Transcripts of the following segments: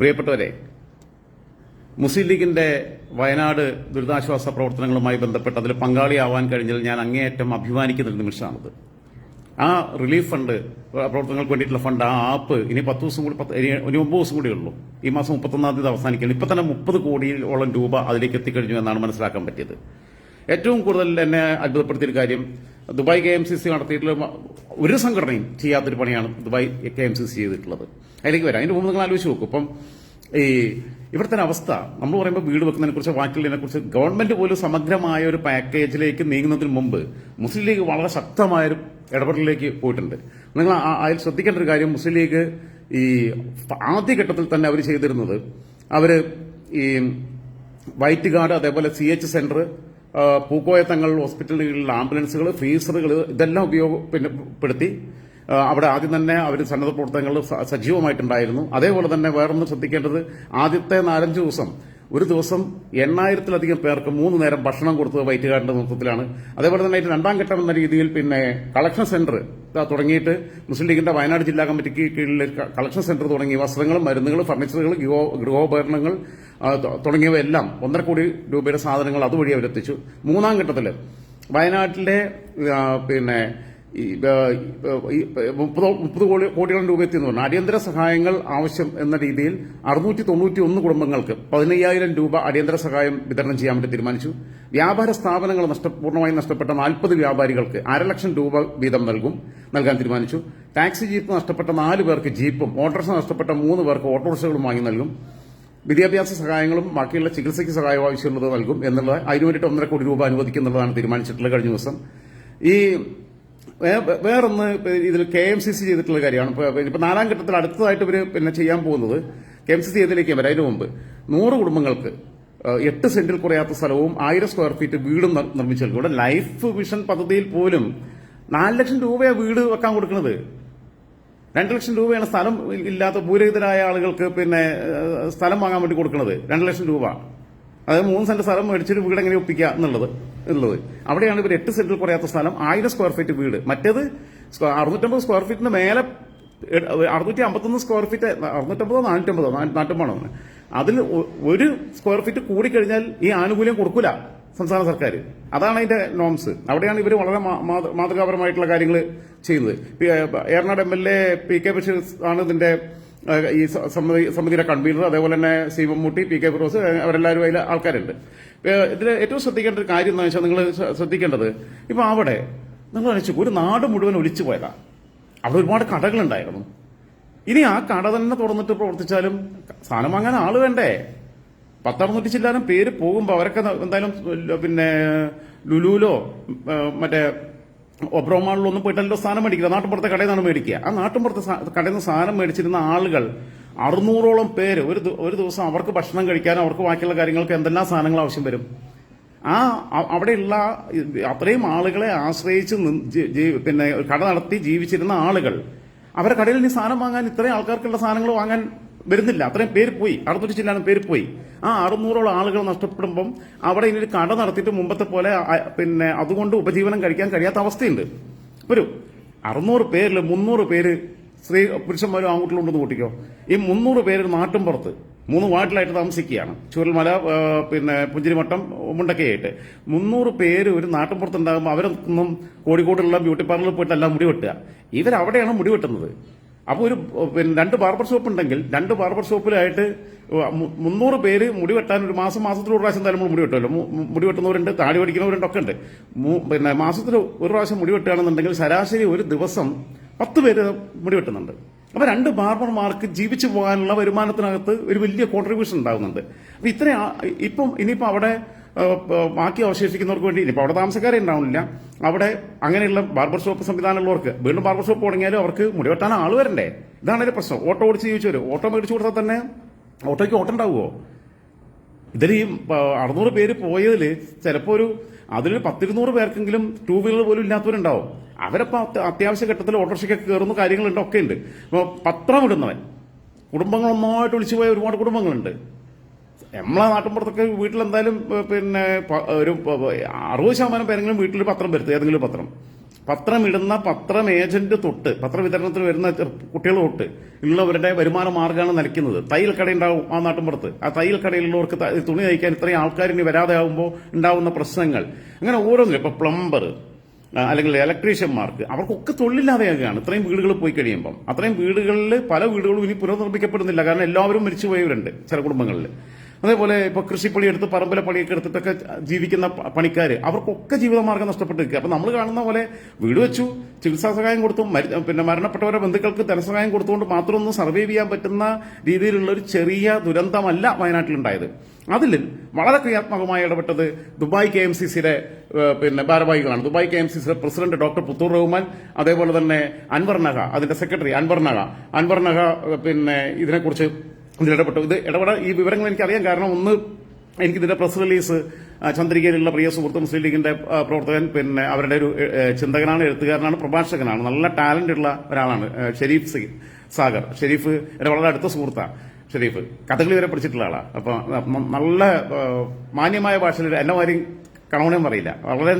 പ്രിയപ്പെട്ടവരെ മുസ്ലിം ലീഗിന്റെ വയനാട് ദുരിതാശ്വാസ പ്രവർത്തനങ്ങളുമായി ബന്ധപ്പെട്ട് അതിൽ പങ്കാളിയാവാൻ കഴിഞ്ഞതിൽ ഞാൻ അങ്ങേയറ്റം അഭിമാനിക്കുന്ന ഒരു നിമിഷമാണത്. ആ റിലീഫ് ഫണ്ട് പ്രവർത്തനങ്ങൾക്ക് വേണ്ടിയിട്ടുള്ള ഫണ്ട് ആ ആപ്പ് ഇനി പത്ത് ദിവസം കൂടി പത്ത് ഇനി ഒമ്പത് ദിവസം കൂടി ഉള്ളൂ. ഈ മാസം മുപ്പത്തൊന്നാം തീയതി അവസാനിക്കണം ഇപ്പം തന്നെ മുപ്പത് കോടിയോളം രൂപ അതിലേക്ക് എത്തിക്കഴിഞ്ഞു എന്നാണ് മനസ്സിലാക്കാൻ പറ്റിയത്. ഏറ്റവും കൂടുതൽ എന്നെ അത്ഭുതപ്പെടുത്തിയൊരു കാര്യം Dubai K M C C നടത്തിയിട്ടുള്ള ഒരു സംഘടനയും ചെയ്യാത്തൊരു പണിയാണ് Dubai K M C C ചെയ്തിട്ടുള്ളത്. അതിലേക്ക് വരാം. അതിന്റെ മുമ്പ് നിങ്ങൾ ആലോചിച്ച് നോക്കും. ഇപ്പം ഈ ഇവിടുത്തെ അവസ്ഥ നമ്മൾ പറയുമ്പോൾ വീട് വെക്കുന്നതിനെ കുറിച്ച് വാക്കിലിനെ കുറിച്ച് ഗവൺമെന്റ് പോലും സമഗ്രമായ ഒരു പാക്കേജിലേക്ക് നീങ്ങുന്നതിന് മുമ്പ് മുസ്ലിം ലീഗ് വളരെ ശക്തമായൊരു ഇടപെടലിലേക്ക് പോയിട്ടുണ്ട്. നിങ്ങൾ അതിൽ ശ്രദ്ധിക്കേണ്ട ഒരു കാര്യം മുസ്ലിം ലീഗ് ഈ ആദ്യഘട്ടത്തിൽ തന്നെ അവർ ചെയ്തിരുന്നത് അവർ ഈ വൈറ്റ് ഗാർഡ് അതേപോലെ സി എച്ച് സെന്റർ പൂക്കോയത്തങ്ങൾ ഹോസ്പിറ്റലുകളിൽ ആംബുലൻസുകൾ ഫ്രീസറുകൾ ഇതെല്ലാം ഉപയോഗപ്പെടുത്തി അവിടെ ആദ്യം തന്നെ അവർ സന്നദ്ധ പ്രവർത്തനങ്ങൾ സജീവമായിട്ടുണ്ടായിരുന്നു. അതേപോലെ തന്നെ വേറൊന്ന് ശ്രദ്ധിക്കേണ്ടത് ആദ്യത്തെ നാലഞ്ച് ദിവസം ഒരു ദിവസം എണ്ണായിരത്തിലധികം പേർക്ക് മൂന്ന് നേരം ഭക്ഷണം കൊടുത്തത് വൈറ്റുകാരന്റെ നേതൃത്വത്തിലാണ്. അതേപോലെ തന്നെ രണ്ടാം ഘട്ടം എന്ന രീതിയിൽ പിന്നെ കളക്ഷൻ സെന്റർ തുടങ്ങിയിട്ട് മുസ്ലിം ലീഗിന്റെ വയനാട് ജില്ലാ കമ്മിറ്റിക്ക് കീഴിൽ കളക്ഷൻ സെന്റർ തുടങ്ങി. വസ്ത്രങ്ങളും മരുന്നുകളും ഫർണിച്ചറുകൾ ഗൃഹോപകരണങ്ങൾ തുടങ്ങിയവയെല്ലാം ഒന്നര കോടി രൂപയുടെ സാധനങ്ങൾ അതുവഴി അവരെത്തിച്ചു. മൂന്നാം ഘട്ടത്തിൽ വയനാട്ടിലെ പിന്നെ മുപ്പത് മുപ്പത് കോടി കോടിയോളം രൂപ എത്തിയെന്ന് പറഞ്ഞു അടിയന്തര സഹായങ്ങൾ ആവശ്യം എന്ന രീതിയിൽ അറുന്നൂറ്റി തൊണ്ണൂറ്റി ഒന്ന് കുടുംബങ്ങൾക്ക് പതിനയ്യായിരം രൂപ അടിയന്തര സഹായം വിതരണം ചെയ്യാൻ വേണ്ടി തീരുമാനിച്ചു. വ്യാപാര സ്ഥാപനങ്ങൾ നഷ്ട പൂർണമായും നഷ്ടപ്പെട്ട നാൽപ്പത് വ്യാപാരികൾക്ക് അരലക്ഷം രൂപ വീതം നൽകും നൽകാൻ തീരുമാനിച്ചു. ടാക്സി ജീപ്പ് നഷ്ടപ്പെട്ട നാല് പേർക്ക് ജീപ്പും ഓട്ടോറിക്ഷ നഷ്ടപ്പെട്ട മൂന്ന് പേർക്ക് ഓട്ടോറിക്ഷകളും വാങ്ങി നൽകും. വിദ്യാഭ്യാസ സഹായങ്ങളും ബാക്കിയുള്ള ചികിത്സയ്ക്ക് സഹായം ആവശ്യമുള്ളത് നൽകും എന്നുള്ളത് അതിനു വേണ്ടിയിട്ട് ഒന്നര കോടി രൂപ അനുവദിക്കുന്നുള്ളതാണ് തീരുമാനിച്ചിട്ടുള്ളത് കഴിഞ്ഞ ദിവസം. ഈ വേറൊന്ന് ഇതിൽ കെ എം സി സി ചെയ്തിട്ടുള്ള കാര്യമാണ്. ഇപ്പൊ ഇപ്പൊ നാലാം ഘട്ടത്തിൽ അടുത്തതായിട്ട് ഇവർ പിന്നെ ചെയ്യാൻ പോകുന്നത് കെ എം സി സി ചെയ്തതിലേക്ക് വരാം? അതിനു മുമ്പ് നൂറ് കുടുംബങ്ങൾക്ക് എട്ട് സെന്റിൽ കുറയാത്ത സ്ഥലവും ആയിരം സ്ക്വയർ ഫീറ്റ് വീടും നിർ- നിർമ്മിച്ചു ഇവിടെ ലൈഫ് വിഷൻ പദ്ധതിയിൽ പോലും നാല് ലക്ഷം രൂപയാണ് വീട് വെക്കാൻ കൊടുക്കുന്നത്. രണ്ട് ലക്ഷം രൂപയാണ് സ്ഥലം ഇല്ലാത്ത ഭൂരഹിതരായ ആളുകൾക്ക് പിന്നെ സ്ഥലം വാങ്ങാൻ വേണ്ടി കൊടുക്കുന്നത്. രണ്ട് ലക്ഷം രൂപ. അതായത് മൂന്ന് സെന്റ് സ്ഥലം മേടിച്ചൊരു വീട് എങ്ങനെ ഒപ്പിക്കുക എന്നുള്ളത് ഉള്ളത് അവിടെയാണ് ഇവർ എട്ട് സെന്റിൽ കുറയാത്ത സ്ഥലം ആയിരം സ്ക്വയർ ഫീറ്റ് വീട്. മറ്റേത് അറുന്നൂറ്റമ്പത് സ്ക്വയർ ഫീറ്റിന് മേലെ അറുന്നൂറ്റി അമ്പത്തൊന്ന് സ്ക്വയർ ഫീറ്റ് അറുന്നൂറ്റമ്പതോ നാനൂറ്റമ്പതോ നാനൂറ്റമ്പതാണോ അതിൽ ഒരു സ്ക്വയർ ഫീറ്റ് കൂടിക്കഴിഞ്ഞാൽ ഈ ആനുകൂല്യം കൊടുക്കില്ല സംസ്ഥാന സർക്കാർ അതാണ് അതിന്റെ നോംസ് അവിടെയാണ് ഇവർ വളരെ മാതൃകാപരമായിട്ടുള്ള കാര്യങ്ങൾ ചെയ്യുന്നത്. Eranad M L A P K Basheer ആണ് ഇതിന്റെ ഈ സമിതി സമിതിയുടെ കൺവീനർ അതേപോലെ തന്നെ C Mammootty P K Firoz അവരെല്ലാവരും അതിൽ ആൾക്കാരുണ്ട്. ഇതിൽ ഏറ്റവും ശ്രദ്ധിക്കേണ്ട ഒരു കാര്യം എന്താണെന്ന് വെച്ചാൽ നിങ്ങൾ ശ്രദ്ധിക്കേണ്ടത് ഇപ്പം അവിടെ നിങ്ങൾ അനിച്ചു ഒരു നാട് മുഴുവൻ ഒലിച്ചു പോയതാ. അവിടെ ഒരുപാട് കടകളുണ്ടായിരുന്നു. ഇനി ആ കട തന്നെ തുറന്നിട്ട് പ്രവർത്തിച്ചാലും സാധനം വാങ്ങാൻ ആൾ വേണ്ടേ? പത്തറുന്നൂറ്റി ചില്ലാനും പേര് പോകുമ്പോൾ അവരൊക്കെ എന്തായാലും പിന്നെ ലുലുലോ മറ്റേ ഒബ്രോമാളിലോ ഒന്നും പോയിട്ടല്ലോ സാധനം മേടിക്കില്ല. നാട്ടുമ്പുറത്തെ കടയിൽ നിന്നാണ് മേടിക്കുക. ആ നാട്ടുമ്പുറത്തെ കടയിൽ നിന്ന് സാധനം മേടിച്ചിരുന്ന ആളുകൾ അറുന്നൂറോളം പേര് ഒരു ഒരു ദിവസം അവർക്ക് ഭക്ഷണം കഴിക്കാനും അവർക്ക് ബാക്കിയുള്ള കാര്യങ്ങൾക്ക് എന്തെല്ലാം സാധനങ്ങൾ ആവശ്യം വരും. ആ അവിടെയുള്ള അത്രയും ആളുകളെ ആശ്രയിച്ച് പിന്നെ കട നടത്തി ജീവിച്ചിരുന്ന ആളുകൾ അവരെ കടയിൽ ഇനി സാധനം വാങ്ങാൻ ഇത്രയും ആൾക്കാർക്കുള്ള സാധനങ്ങൾ വാങ്ങാൻ വരുന്നില്ല. അത്രയും പേര് പോയി. അറുന്നൂറ്റി ചില്ലാനും പേര് പോയി. ആ അറുന്നൂറോളം ആളുകൾ നഷ്ടപ്പെടുമ്പം അവിടെ ഇനി ഒരു കട നടത്തിയിട്ട് മുമ്പത്തെ പോലെ പിന്നെ അതുകൊണ്ട് ഉപജീവനം കഴിക്കാൻ കഴിയാത്ത അവസ്ഥയുണ്ട്. ഒരു അറുന്നൂറ് പേരിൽ മുന്നൂറ് പേര് സ്ത്രീ പുരുഷന്മാരും ആൺകുട്ടികളും ഉണ്ടെന്ന് കൂട്ടിക്കോ ഈ മുന്നൂറ് പേര് നാട്ടും പുറത്ത് മൂന്ന് വാർഡിലായിട്ട് താമസിക്കുകയാണ്. ചുരൽമല പിന്നെ പുഞ്ചിരിമട്ടം മുണ്ടക്കയായിട്ട്. മുന്നൂറ് പേര് ഒരു നാട്ടിൻപുറത്തുണ്ടാകുമ്പോൾ അവരൊന്നും കോഴിക്കോടുള്ള ബ്യൂട്ടി പാർലറിൽ പോയിട്ടല്ല മുടി വെട്ടുക. ഇവരവിടെയാണ് മുടി വെട്ടുന്നത്. അപ്പോൾ ഒരു പിന്നെ രണ്ട് ബാർബർ ഷോപ്പ് ഉണ്ടെങ്കിൽ രണ്ട് ബാർബർ ഷോപ്പിലായിട്ട് മുന്നൂറ് പേര് മുടി വെട്ടാൻ ഒരു മാസം മാസത്തിൽ ഒരു പ്രാവശ്യം എന്തായാലും മുടി വെട്ടുമല്ലോ. മുടി വെട്ടുന്നവരുണ്ട് താടി പഠിക്കുന്നവരുണ്ട് ഒക്കെ ഉണ്ട്. പിന്നെ മാസത്തിൽ ഒരു പ്രാവശ്യം മുടി വെട്ടുകയാണെന്നുണ്ടെങ്കിൽ ശരാശരി ഒരു ദിവസം പത്ത് പേര് മുടി വെട്ടുന്നുണ്ട്. അപ്പോൾ രണ്ട് ബാർബർമാർക്ക് ജീവിച്ചു പോകാനുള്ള വരുമാനത്തിനകത്ത് ഒരു വലിയ കോൺട്രിബ്യൂഷൻ ഉണ്ടാകുന്നുണ്ട്. അപ്പൊ ഇത്രയും ഇപ്പം ഇനിയിപ്പോൾ അവിടെ ബാക്കി അവശേഷിക്കുന്നവർക്ക് വേണ്ടി. ഇനിയിപ്പോ അവിടെ താമസക്കാരെ ഉണ്ടാവുന്നില്ല അവിടെ അങ്ങനെയുള്ള ബാർബർ ഷോപ്പ് സംവിധാനമുള്ളവർക്ക് വീണ്ടും ബാർബർ ഷോപ്പ് തുടങ്ങിയാലും അവർക്ക് മുടിവെട്ടാൻ ആൾ വരണ്ടേ? ഇതാണ് ഒരു പ്രശ്നം. ഓട്ടോ ഓടിച്ച് ജീവിച്ചവര് ഓട്ടോ മേടിച്ചു കൊടുത്താൽ തന്നെ ഓട്ടോയ്ക്ക് ഓട്ടം ഉണ്ടാവുമോ ഇതിൽ ഈ അറുന്നൂറ് പേര് പോയതിൽ ചിലപ്പോൾ ഒരു അതിൽ പത്തിരുന്നൂറ് പേർക്കെങ്കിലും ടൂ വീലർ പോലും ഇല്ലാത്തവരുണ്ടാവും. അവരപ്പോൾ അത്യ- അത്യാവശ്യ ഘട്ടത്തിൽ ഓട്ടോറിക്ഷയ്ക്ക് കയറുന്ന കാര്യങ്ങളുണ്ട് ഒക്കെ ഉണ്ട് അപ്പോൾ പത്രം ഇടുന്നവൻ. കുടുംബങ്ങൾ ഒന്നായിട്ട് വിളിച്ചു പോയ ഒരുപാട് കുടുംബങ്ങളുണ്ട്. നമ്മളെ നാട്ടിൻപുറത്തൊക്കെ വീട്ടിലെന്തായാലും പിന്നെ ഒരു അറുപത് ശതമാനം പേരെങ്കിലും വീട്ടിൽ പത്രം വരുത്തുക ഏതെങ്കിലും പത്രം. പത്രമിടുന്ന പത്രം ഏജന്റ് തൊട്ട് പത്രവിതരണത്തിന് വരുന്ന കുട്ടികൾ തൊട്ട് ഉള്ളവരുടെ വരുമാന മാർഗമാണ് നിലയ്ക്കുന്നത് തയ്യൽ കട ഉണ്ടാവും ആ നാട്ടിൻപുറത്ത്. ആ തയ്യൽ കടയിലുള്ളവർക്ക് തുണി തയ്ക്കാൻ ഇത്രയും ആൾക്കാർ ഇനി വരാതെ ആകുമ്പോൾ ഉണ്ടാവുന്ന പ്രശ്നങ്ങൾ. അങ്ങനെ ഓരോന്നും ഇപ്പൊ പ്ലംബർ അല്ലെങ്കിൽ ഇലക്ട്രീഷ്യന്മാർക്ക് അവർക്കൊക്കെ തൊഴിലില്ലാതെയാകുകയാണ്. ഇത്രയും വീടുകൾ പോയി കഴിയുമ്പം. അത്രയും വീടുകളിൽ പല വീടുകളും ഇനി പുനർനിർമ്മിക്കപ്പെടുന്നില്ല. കാരണം എല്ലാവരും മരിച്ചുപോയവരുണ്ട് ചില കുടുംബങ്ങളിൽ അതേപോലെ ഇപ്പൊ കൃഷിപ്പണി എടുത്ത് പറമ്പിലെ പണിയൊക്കെ എടുത്തിട്ടൊക്കെ ജീവിക്കുന്ന പണിക്കാർ അവർക്കൊക്കെ ജീവിതമാർഗം നഷ്ടപ്പെട്ട് നിൽക്കുക നമ്മൾ കാണുന്ന പോലെ വീട് വെച്ചു ചികിത്സാ സഹായം കൊടുത്തു പിന്നെ മരണപ്പെട്ടവരുടെ ബന്ധുക്കൾക്ക് ധനസഹായം കൊടുത്തുകൊണ്ട് മാത്രമൊന്നും സർവൈവ് ചെയ്യാൻ പറ്റുന്ന രീതിയിലുള്ള ഒരു ചെറിയ ദുരന്തമല്ല വയനാട്ടിലുണ്ടായത്. അതിൽ വളരെ ക്രിയാത്മകമായി ഇടപെട്ടത് ദുബായ് കെ എം സി സിയുടെ പിന്നെ ഭാരവാഹികളാണ്. ദുബായ് കെ എം സി സിയുടെ പ്രസിഡന്റ് ഡോക്ടർ പുത്തൂർ റഹ്മാൻ അതേപോലെ തന്നെ അൻവർ നഹ അതിന്റെ സെക്രട്ടറി അൻവർ നഹ അൻവർ നഹ പിന്നെ ഇതിനെക്കുറിച്ച് ഇതിൽ ഇടപെട്ടു ഇത് ഇടപെട ഈ വിവരങ്ങൾ എനിക്ക് എനിക്കറിയാൻ കാരണം ഒന്ന് എനിക്കിതിന്റെ പ്രസ് റിലീസ് ചന്ദ്രികയിലുള്ള പ്രിയ സുഹൃത്ത് മുസ്ലിം ലീഗിന്റെ പ്രവർത്തകൻ പിന്നെ അവരുടെ ഒരു ചിന്തകനാണ് എഴുത്തുകാരനാണ് പ്രഭാഷകനാണ്. നല്ല ടാലന്റ് ഉള്ള ഒരാളാണ് ഷെരീഫ് സാഗർ. ഷെരീഫ് എന്റെ വളരെ അടുത്ത സുഹൃത്താണ് ഷെരീഫ്. കഥകളി വരെ പഠിച്ചിട്ടുള്ള ആളാണ് അപ്പൊ നല്ല മാന്യമായ ഭാഷയിൽ എന്നെ മാതിരി കണവണയും പറയില്ല. വളരെ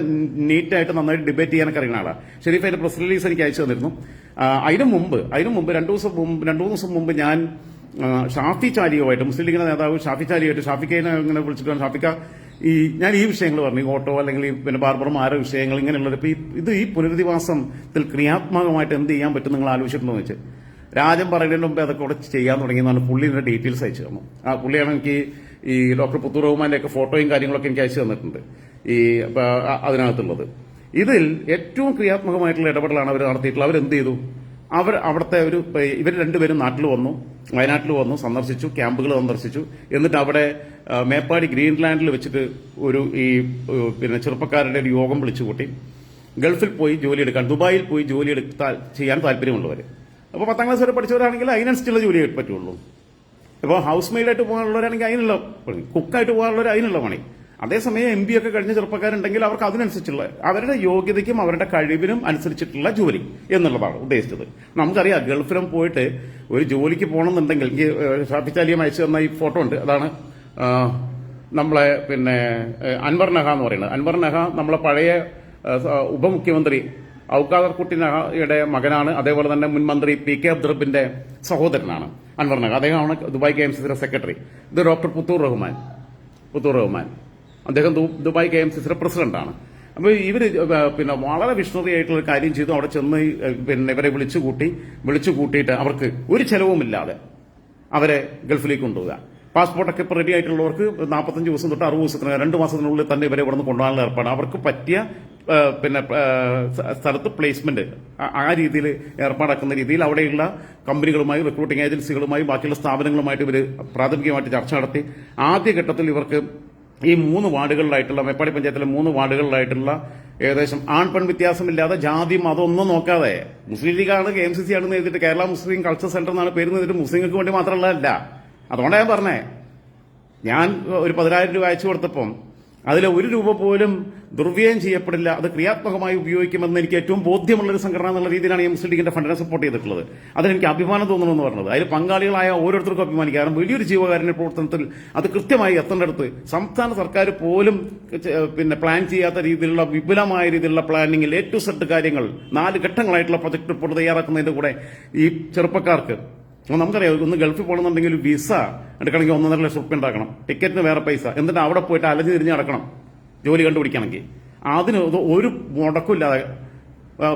നീറ്റായിട്ട് നന്നായിട്ട് ഡിബേറ്റ് ചെയ്യാനൊക്കെ അറിയുന്ന ആളാണ് ഷെരീഫ് അതിന്റെ പ്രസ് റിലീസ് എനിക്ക് അയച്ചു തന്നിരുന്നു. അതിനു മുമ്പ് അതിനു മുമ്പ് രണ്ടു ദിവസം മുമ്പ് രണ്ടു മൂന്ന് ദിവസം മുമ്പ് ഞാൻ ഷാഫി ചാലിയുമായിട്ട് മുസ്ലിം ലീഗിന്റെ നേതാവ് ഷാഫി ചാലിയുമായിട്ട് ഷാഫിക്കനെ ഇങ്ങനെ വിളിച്ചിട്ടാണ് ഷാഫിക്ക ഈ ഞാൻ ഈ വിഷയങ്ങൾ പറഞ്ഞു ഓട്ടോ അല്ലെങ്കിൽ പിന്നെ ബാർബറും ആരോ വിഷയങ്ങൾ ഇങ്ങനെയുള്ളത്. ഇപ്പൊ ഈ ഇത് ഈ പുനരധിവാസത്തിൽ ക്രിയാത്മകമായിട്ട് എന്ത് ചെയ്യാൻ പറ്റും നിങ്ങൾ ആലോചിച്ചിട്ടുണ്ടോ എന്ന് വെച്ചാൽ രാജൻ പറയുന്നതിന് മുമ്പേ അതൊക്കെ കൂടെ ചെയ്യാൻ തുടങ്ങിയെന്നാണ് പുള്ളിന്റെ ഡീറ്റെയിൽസ് അയച്ചു തന്നു ആ പുള്ളിയാണ് എനിക്ക് ഈ ഡോക്ടർ പുത്തൂർ റഹ്മാന്റെ ഒക്കെ ഫോട്ടോയും കാര്യങ്ങളൊക്കെ എനിക്ക് അയച്ചു തന്നിട്ടുണ്ട് ഈ അതിനകത്തുള്ളത്. ഇതിൽ ഏറ്റവും ക്രിയാത്മകമായിട്ടുള്ള ഇടപെടലാണ് അവർ നടത്തിയിട്ടുള്ളത്. അവരെന്ത് ചെയ്തു? അവർ അവിടുത്തെ ഒരു ഇവർ രണ്ടുപേരും നാട്ടിൽ വന്നു വയനാട്ടിൽ വന്നു സന്ദർശിച്ചു ക്യാമ്പുകൾ സന്ദർശിച്ചു. എന്നിട്ട് അവിടെ മേപ്പാടി ഗ്രീൻലാൻഡിൽ വെച്ചിട്ട് ഒരു ഈ പിന്നെ ചെറുപ്പക്കാരുടെ ഒരു യോഗം വിളിച്ചു കൂട്ടി. ഗൾഫിൽ പോയി ജോലി എടുക്കാൻ ദുബായിൽ പോയി ജോലി എടുത്താൽ ചെയ്യാൻ താല്പര്യമുള്ളവർ അപ്പോൾ പത്താം ക്ലാസ് വരെ പഠിച്ചവരാണെങ്കിൽ അതിനനുസരിച്ചുള്ള ജോലിയെ പറ്റുള്ളൂ. ഇപ്പോൾ ഹൗസ് മെയ്ഡായിട്ട് പോകാനുള്ളവരാണെങ്കിൽ അതിനുള്ള പണി കുക്കായിട്ട് പോകാനുള്ളവർ അതിനുള്ള പണി. അതേസമയം എം ബി ഒക്കെ കഴിഞ്ഞ ചെറുപ്പക്കാരുണ്ടെങ്കിൽ അവർക്ക് അതിനനുസരിച്ചുള്ള അവരുടെ യോഗ്യതയ്ക്കും അവരുടെ കഴിവിനും അനുസരിച്ചിട്ടുള്ള ജോലി എന്നുള്ളതാണ് ഉദ്ദേശിച്ചത്. നമുക്കറിയാം ഗൾഫിലും പോയിട്ട് ഒരു ജോലിക്ക് പോകണമെന്നുണ്ടെങ്കിൽ ഷാഫിച്ചാലിയം അയച്ചു തന്ന ഈ ഫോട്ടോ ഉണ്ട്. അതാണ് നമ്മളെ പിന്നെ അൻവർ നഹ എന്ന് പറയുന്നത്. അൻവർ നഹ നമ്മളെ പഴയ ഉപമുഖ്യമന്ത്രി ഔക്കാദർ കുട്ടി നഹയുടെ മകനാണ്. അതേപോലെ തന്നെ മുൻ മന്ത്രി പി കെ അബ്ദുറബിന്റെ സഹോദരനാണ് അൻവർ നഹ. അദ്ദേഹമാണ് Dubai K M C secretary ഇത് ഡോക്ടർ പുത്തൂർ റഹ്മാൻ. പുത്തൂർ റഹ്മാൻ. അദ്ദേഹം ദുബായ് കെ എം സി സിയുടെ പ്രസിഡന്റാണ് അപ്പോൾ ഇവർ പിന്നെ വളരെ വിഷണറി ആയിട്ടുള്ള ഒരു കാര്യം ചെയ്തു. അവിടെ ചെന്ന് പിന്നെ ഇവരെ വിളിച്ചു കൂട്ടി വിളിച്ചു കൂട്ടിയിട്ട് അവർക്ക് ഒരു ചെലവുമില്ലാതെ അവരെ ഗൾഫിലേക്ക് കൊണ്ടുപോകുക പാസ്പോർട്ടൊക്കെ റെഡി ആയിട്ടുള്ളവർക്ക് നാൽപ്പത്തഞ്ച് ദിവസം തൊട്ട് അറുപത് ദിവസത്തിന് രണ്ട് മാസത്തിനുള്ളിൽ തന്നെ ഇവരെ ഇവിടെ നിന്ന് കൊണ്ടുപോകാനുള്ള ഏർപ്പാട് അവർക്ക് പറ്റിയ പിന്നെ സ്ഥലത്ത് പ്ലേസ്മെന്റ് ആ രീതിയിൽ ഏർപ്പാടാക്കുന്ന രീതിയിൽ അവിടെയുള്ള കമ്പനികളുമായി റിക്രൂട്ടിംഗ് ഏജൻസികളുമായി ബാക്കിയുള്ള സ്ഥാപനങ്ങളുമായിട്ട് ഇവർ പ്രാഥമികമായിട്ട് ചർച്ച നടത്തി. ആദ്യഘട്ടത്തിൽ ഇവർക്ക് ഈ മൂന്ന് വാർഡുകളിലായിട്ടുള്ള മേപ്പാടി പഞ്ചായത്തിലെ മൂന്ന് വാർഡുകളിലായിട്ടുള്ള ഏകദേശം ആൺ പെൺ വ്യത്യാസമില്ലാതെ ജാതി മതം ഒന്നും നോക്കാതെ മുസ്ലിം ലീഗാണ് കെ എം സി സി ആണെന്ന് എഴുതിയിട്ട് കേരള മുസ്ലിം കൾച്ചർ സെന്റർ എന്നാണ് പേര് നിന്നിട്ട് മുസ്ലിങ്ങൾക്ക് വേണ്ടി മാത്രമുള്ളതല്ല. അതുകൊണ്ടാണ് ഞാൻ പറഞ്ഞേ. ഞാൻ ഒരു പതിനായിരം രൂപ അയച്ചു കൊടുത്തപ്പം അതിൽ ഒരു രൂപ പോലും ദുർവ്യയം ചെയ്യപ്പെടില്ല അത് ക്രിയാത്മകമായി ഉപയോഗിക്കുമെന്ന് എനിക്ക് ഏറ്റവും ബോധ്യമുള്ള ഒരു സംഘടന എന്നുള്ള രീതിയിലാണ് ഈ മുസ്ലിം ലീഗിന്റെ ഫണ്ടിനെ സപ്പോർട്ട് ചെയ്തിട്ടുള്ളത്. അതിലെനിക്ക് അഭിമാനം തോന്നുന്നു പറഞ്ഞത്. അതിൽ പങ്കാളികളായ ഓരോരുത്തർക്കും അഭിമാനിക്കാം. കാരണം വലിയൊരു ജീവകാരുണ്യ പ്രവർത്തനത്തിൽ അത് കൃത്യമായി എത്തേണ്ടടുത്ത് സംസ്ഥാന സർക്കാർ പോലും പിന്നെ പ്ലാൻ ചെയ്യാത്ത രീതിയിലുള്ള വിപുലമായ രീതിയിലുള്ള പ്ലാനിങ്ങിൽ എ ടു സെറ്റ് കാര്യങ്ങൾ നാല് ഘട്ടങ്ങളായിട്ടുള്ള പ്രൊജക്ട് റിപ്പോർട്ട് തയ്യാറാക്കുന്നതിന്റെ കൂടെ ഈ ചെറുപ്പക്കാർക്ക് നമുക്കറിയാം ഒന്ന് ഗൾഫിൽ പോകണമെന്നുണ്ടെങ്കിൽ ഒരു വിസ എടുക്കണമെങ്കിൽ ഒന്നര ലക്ഷം റുപ്യ ഉണ്ടാക്കണം. ടിക്കറ്റിന് വേറെ പൈസ. എന്നിട്ട് അവിടെ പോയിട്ട് അലഞ്ഞു തിരിഞ്ഞ് നടക്കണം? ജോലി കണ്ടുപിടിക്കണമെങ്കിൽ. അതിന് ഒരു മുടക്കില്ലാതെ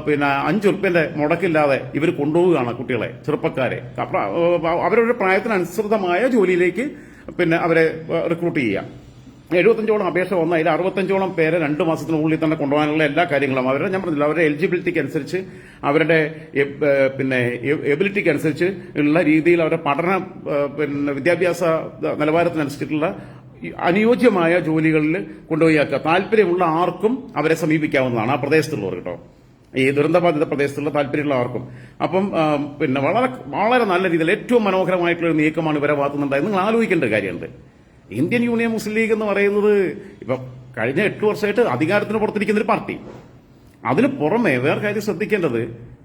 പിന്നെ അഞ്ച് ഉറുപ്പ്യന്റെ മുടക്കില്ലാതെ ഇവർ കൊണ്ടുപോവുകയാണ് കുട്ടികളെ ചെറുപ്പക്കാരെ. അവരുടെ പ്രായത്തിനനുസൃതമായ ജോലിയിലേക്ക് പിന്നെ അവരെ റിക്രൂട്ട് ചെയ്യുക. എഴുപത്തഞ്ചോളം അപേക്ഷ വന്ന അതിൽ അറുപത്തഞ്ചോളം പേരെ രണ്ട് മാസത്തിനുള്ളിൽ തന്നെ കൊണ്ടുപോകാനുള്ള എല്ലാ കാര്യങ്ങളും അവരുടെ ഞാൻ പറഞ്ഞില്ല അവരുടെ എലിജിബിലിറ്റിക്ക് അനുസരിച്ച് അവരുടെ പിന്നെ എബിലിറ്റിക്ക് അനുസരിച്ച് ഉള്ള രീതിയിൽ അവരുടെ പഠന പിന്നെ വിദ്യാഭ്യാസ നിലവാരത്തിനനുസരിച്ചിട്ടുള്ള അനുയോജ്യമായ ജോലികളിൽ കൊണ്ടുപോയി ആക്കുക താല്പര്യമുള്ള ആർക്കും അവരെ സമീപിക്കാവുന്നതാണ്. ആ പ്രദേശത്തുള്ളവർ കേട്ടോ. ഈ ദുരന്തബാധിത പ്രദേശത്തുള്ള താല്പര്യമുള്ള ആർക്കും. അപ്പം പിന്നെ വളരെ വളരെ നല്ല രീതിയിൽ ഏറ്റവും മനോഹരമായിട്ടുള്ള ഒരു നീക്കമാണ് ഇവരെ ഭാഗത്തുനിന്നുണ്ടായത് നിങ്ങൾ ആലോചിക്കേണ്ട കാര്യമുണ്ട്. ഇന്ത്യൻ യൂണിയൻ മുസ്ലിം ലീഗ് എന്ന് പറയുന്നത് ഇപ്പൊ കഴിഞ്ഞ എട്ട് വർഷമായിട്ട് അധികാരത്തിന് പുറത്തിരിക്കുന്ന ഒരു പാർട്ടി. അതിന് പുറമെ വേറെ കാര്യം ശ്രദ്ധിക്കേണ്ടത്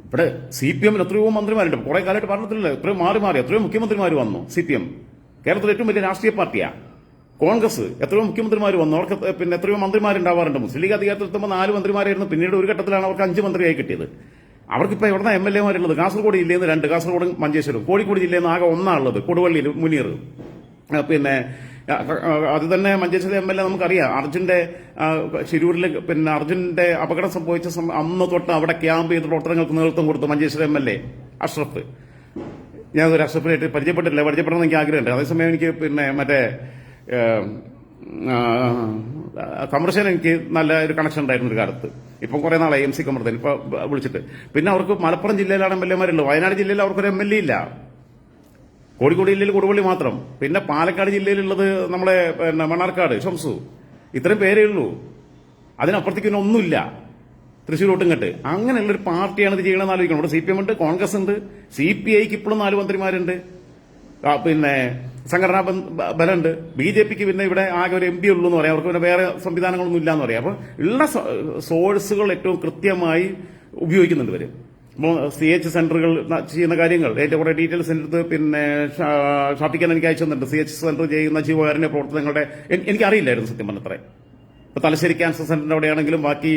ഇവിടെ സി പി എമ്മിന് എത്രയോ മന്ത്രിമാരുണ്ട്. കുറെ കാലമായിട്ട് പറഞ്ഞിട്ടില്ല എത്രയോ മാറി മാറി എത്രയോ മുഖ്യമന്ത്രിമാർ വന്നു സി പി എം. കേരളത്തിലെ ഏറ്റവും വലിയ രാഷ്ട്രീയ പാർട്ടിയാണ് കോൺഗ്രസ് എത്രയോ മുഖ്യമന്ത്രിമാർ വന്നു. അവർക്ക് പിന്നെ എത്രയോ മന്ത്രിമാരുണ്ടാവാറുണ്ട്. മുസ്ലിം ലീഗ് അധികാരത്തിലെത്തുമ്പോൾ നാല് മന്ത്രിമാരായിരുന്നു. പിന്നീട് ഒരു ഘട്ടത്തിലാണ് അവർക്ക് അഞ്ച് മന്ത്രിയായി കിട്ടിയത്. അവർക്കിപ്പോൾ എവിടെ എം എൽ എമാരുള്ളത് കാസർഗോഡ് ജില്ലയിൽ നിന്ന് രണ്ട്. കാസർഗോഡ് മഞ്ചേശ്വരം കോഴിക്കോട് ജില്ലയിൽ നിന്ന് ആകെ ഒന്നാണുള്ളത്. കൊടുവള്ളിയിൽ മുനീർ. പിന്നെ അത് തന്നെ മഞ്ചേശ്വരം എം എൽ എ നമുക്കറിയാം. അർജുന്റെ ശിരൂരിൽ പിന്നെ അർജുന്റെ അപകടം സംഭവിച്ച അന്ന് തൊട്ട് അവിടെ ക്യാമ്പ് ചെയ്ത് പ്രവർത്തനങ്ങൾക്ക് നേതൃത്വം കൊടുത്തു Manjeshwaram M L A Ashraf. ഞാൻ അഷ്റഫിനായിട്ട് പരിചയപ്പെട്ടില്ല പരിചയപ്പെടണം എനിക്ക് ആഗ്രഹമുണ്ട്. അതേസമയം എനിക്ക് പിന്നെ മറ്റേ കമർഷൻ എനിക്ക് നല്ല ഒരു കണക്ഷൻ ഉണ്ടായിരുന്നു ഒരു കാലത്ത്. ഇപ്പം കുറെ നാളായി എം സി കമർദ്ദൻ ഇപ്പൊ വിളിച്ചിട്ട്. പിന്നെ അവർക്ക് മലപ്പുറം ജില്ലയിലാണ് എം എൽ എമാരുള്ളൂ വയനാട് ജില്ലയിൽ അവർക്കൊരു എം എൽ എ ഇല്ല. കോഴിക്കോട് ജില്ലയിൽ കൊടുവള്ളി മാത്രം. പിന്നെ പാലക്കാട് ജില്ലയിലുള്ളത് നമ്മളെ പിന്നെ മണ്ണാർക്കാട് ഷംസു. ഇത്രയും പേരേ ഉള്ളൂ. അതിനപ്പുറത്തേക്ക് പിന്നെ ഒന്നുമില്ല. തൃശ്ശൂർ ഒട്ടുംകെട്ട് അങ്ങനെയുള്ള ഒരു പാർട്ടിയാണ് ഇത് ചെയ്യണമെന്ന് ആലോചിക്കണം. ഇവിടെ സി പി എം ഉണ്ട് കോൺഗ്രസ് ഉണ്ട് സി പി ഐക്ക് ഇപ്പോഴും നാല് മന്ത്രിമാരുണ്ട്. പിന്നെ സംഘടനാ ബലമുണ്ട്. ബി ജെ പിക്ക് പിന്നെ ഇവിടെ ആകെ ഒരു എം പി ഉള്ളൂ എന്ന് പറയാം. അവർക്ക് പിന്നെ വേറെ സംവിധാനങ്ങളൊന്നും ഇല്ല എന്ന് പറയാം. അപ്പോൾ ഉള്ള സോഴ്സുകൾ ഏറ്റവും കൃത്യമായി ഉപയോഗിക്കുന്നുണ്ട് ഇവർ ഇപ്പോൾ സി എച്ച് സെന്ററുകൾ ചെയ്യുന്ന കാര്യങ്ങൾ. ഏറ്റവും കുറെ ഡീറ്റെയിൽസ് എടുത്ത് പിന്നെ ഷാപ്പിക്കാൻ എനിക്ക് അയച്ചു തന്നിട്ടുണ്ട്. സി എച്ച് സെന്റർ ചെയ്യുന്ന ജീവകാരുണ്യ പ്രവർത്തനങ്ങളുടെ എനിക്ക് എനിക്കറിയില്ലായിരുന്നു സത്യം പറഞ്ഞത്രേ. ഇപ്പൊ തലശ്ശേരി ക്യാൻസർ സെന്ററിന്റെ അവിടെയാണെങ്കിലും ബാക്കി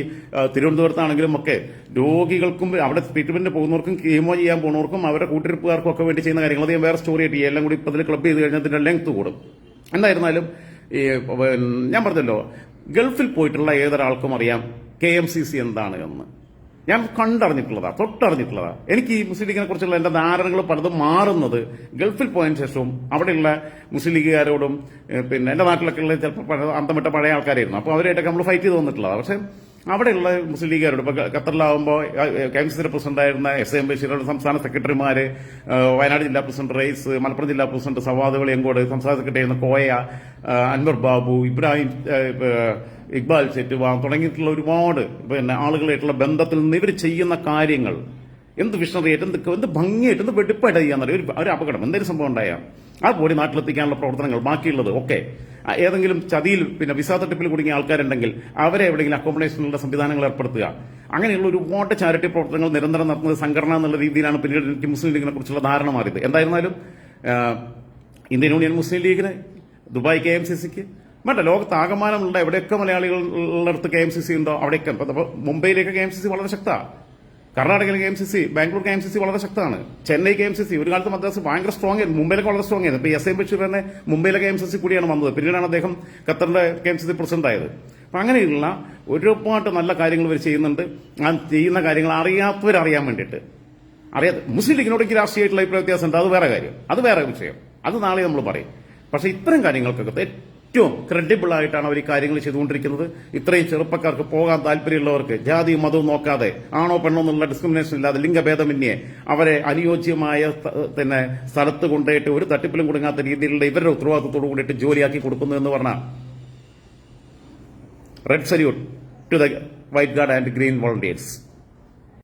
തിരുവനന്തപുരത്താണെങ്കിലും ഒക്കെ രോഗികൾക്കും അവിടെ ട്രീറ്റ്മെന്റിന് പോകുന്നവർക്കും കീമോ ചെയ്യാൻ പോകുന്നവർക്കും അവരുടെ കൂട്ടിരിപ്പുകാർക്കും ഒക്കെ വേണ്ടി ചെയ്യുന്ന കാര്യങ്ങൾ. അത് വേറെ സ്റ്റോറി ആയിട്ട് എല്ലാം കൂടി ഇപ്പൊ ക്ലബ്ബ് ക്ലബ് ചെയ്ത് കഴിഞ്ഞാൽ അതിന്റെ ലെങ്ത് കൂടും. എന്തായിരുന്നാലും ഈ ഞാൻ പറഞ്ഞല്ലോ ഗൾഫിൽ പോയിട്ടുള്ള ഏതൊരാൾക്കും അറിയാം കെ എം സി സി എന്താണ് എന്ന്. ഞാൻ കണ്ടറിഞ്ഞിട്ടുള്ളതാ തൊട്ടറിഞ്ഞിട്ടുള്ളതാ. എനിക്ക് ഈ മുസ്ലിം ലീഗിനെ കുറിച്ചുള്ള എന്റെ ധാരണകൾ പലതും മാറുന്നത് ഗൾഫിൽ പോയതിനു ശേഷവും അവിടെയുള്ള മുസ്ലിം ലീഗുകാരോടും പിന്നെ എന്റെ നാട്ടിലൊക്കെ ഉള്ള ചിലപ്പോൾ അന്തമിട്ട പഴയ ആൾക്കാരായിരുന്നു. അപ്പോൾ അവരായിട്ടൊക്കെ നമ്മൾ ഫൈറ്റ് ചെയ്ത് വന്നിട്ടുള്ളതാണ് പക്ഷേ അവിടെയുള്ള മുസ്ലിം ലീഗുകാരോട് ഇപ്പൊ ഖത്തറിലാവുമ്പോൾ പ്രസിഡന്റ് ആയിരുന്ന എസ് എം ബഷീറുടെ സംസ്ഥാന സെക്രട്ടറിമാര് വയനാട് ജില്ലാ പ്രസിഡന്റ് റൈസ് മലപ്പുറം ജില്ലാ പ്രസിഡന്റ് സവാദ് വെളിയങ്കോട് സംസ്ഥാന സെക്രട്ടറി ആയിരുന്ന കോയ അൻവർ ബാബു ഇബ്രാഹിം ഇക്ബാൽ സെറ്റ് തുടങ്ങിയിട്ടുള്ള ഒരുപാട് പിന്നെ ആളുകളായിട്ടുള്ള ബന്ധത്തിൽ നിന്ന് ഇവർ ചെയ്യുന്ന കാര്യങ്ങൾ. എന്ത് വിഷണറിയായിട്ട് എന്ത് എന്ത് ഭംഗിയായിട്ട് എന്ത് വെടിപ്പായിട്ട് ചെയ്യാന്നറിയ ഒരു ഒരു അപകടം? എന്തെങ്കിലും സംഭവം ഉണ്ടായാൽ ആ ബോഡി നാട്ടിലെത്തിക്കാനുള്ള പ്രവർത്തനങ്ങൾ ബാക്കിയുള്ളത്. ഒക്കെ ഏതെങ്കിലും ചതിയിൽ പിന്നെ വിസ തട്ടിപ്പിൽ കുടുങ്ങിയ ആൾക്കാരുണ്ടെങ്കിൽ അവരെ എവിടെയെങ്കിലും അക്കോമഡേഷനുള്ള സംവിധാനങ്ങൾ ഏർപ്പെടുത്തുക. അങ്ങനെയുള്ള ഒരുപാട് ചാരിറ്റി പ്രവർത്തനങ്ങൾ നിരന്തരം നടത്തുന്നത് സംഘടന എന്നുള്ള രീതിയിലാണ് പിന്നീട് എനിക്ക് മുസ്ലിം ലീഗിനെ കുറിച്ചുള്ള ധാരണ മാറിയത്. എന്തായിരുന്നാലും ഇന്ത്യൻ യൂണിയൻ മുസ്ലിം ലീഗിന് ദുബായ് കെ എം സി സിക്ക് വേണ്ട ലോകത്ത് ആകമാനമുള്ള എവിടെയൊക്കെ മലയാളികൾ ഉള്ളിടത്ത് കെ എം സി സി ഉണ്ടോ അവിടെയൊക്കെ മുംബൈയിലേക്ക് കെ എം സി സി വളരെ ശക്തമാണ്. കർണാടകയിലെ K M C C Bangalore K M C C വളരെ ശക്തമാണ്. Chennai K M C C ഒരു കാലത്ത് മദ്രാസ് ഭയങ്കര സ്ട്രോങ് ആയിരുന്നു. മുംബൈയിലൊക്കെ വളരെ സ്ട്രോങ് ആയിരുന്നു. ഇപ്പൊ എസ് എം ബഷീർ തന്നെ മുംബൈയിലെ കെ എം സി സി കൂടിയാണ് വന്നത്. പിന്നീടാണ് അദ്ദേഹം ഖത്തറിന്റെ K M C C president ആയത്. അപ്പൊ അങ്ങനെയുള്ള ഒരുപാട് നല്ല കാര്യങ്ങൾ ഇവർ ചെയ്യുന്നുണ്ട്. ആ ചെയ്യുന്ന കാര്യങ്ങൾ അറിയാത്തവരറിയാൻ വേണ്ടിയിട്ട്. അറിയാതെ മുസ്ലിം ലീഗിനോട് എനിക്ക് രാഷ്ട്രീയമായിട്ടുള്ള അഭിപ്രായ വ്യത്യാസം ഉണ്ട് അത് വേറെ കാര്യം. അത് വേറെ വിഷയം. അത് നാളെ നമ്മൾ പറയും. പക്ഷെ ഇത്തരം കാര്യങ്ങൾക്കൊക്കെ ഏറ്റവും ക്രെഡിബിൾ ആയിട്ടാണ് അവർ ഈ കാര്യങ്ങൾ ചെയ്തുകൊണ്ടിരിക്കുന്നത്. ഇത്രയും ചെറുപ്പക്കാർക്ക് പോകാൻ താല്പര്യമുള്ളവർക്ക് ജാതി മതവും നോക്കാതെ ആണോ പെണ്ണോ എന്നുള്ള ഡിസ്ക്രിമിനേഷൻ ഇല്ലാതെ ലിംഗഭേദമന്യേ അവരെ അനുയോജ്യമായ പിന്നെ സ്ഥലത്ത് കൊണ്ടുപോയിട്ട് ഒരു തട്ടിപ്പിലും കൊടുങ്ങാത്ത രീതിയിലുള്ള ഇവരുടെ ഉത്തരവാദിത്തത്തോടു കൂടിയിട്ട് ജോലിയാക്കി കൊടുക്കുന്നു എന്ന് പറഞ്ഞാൽ red salute to the white guard and green volunteers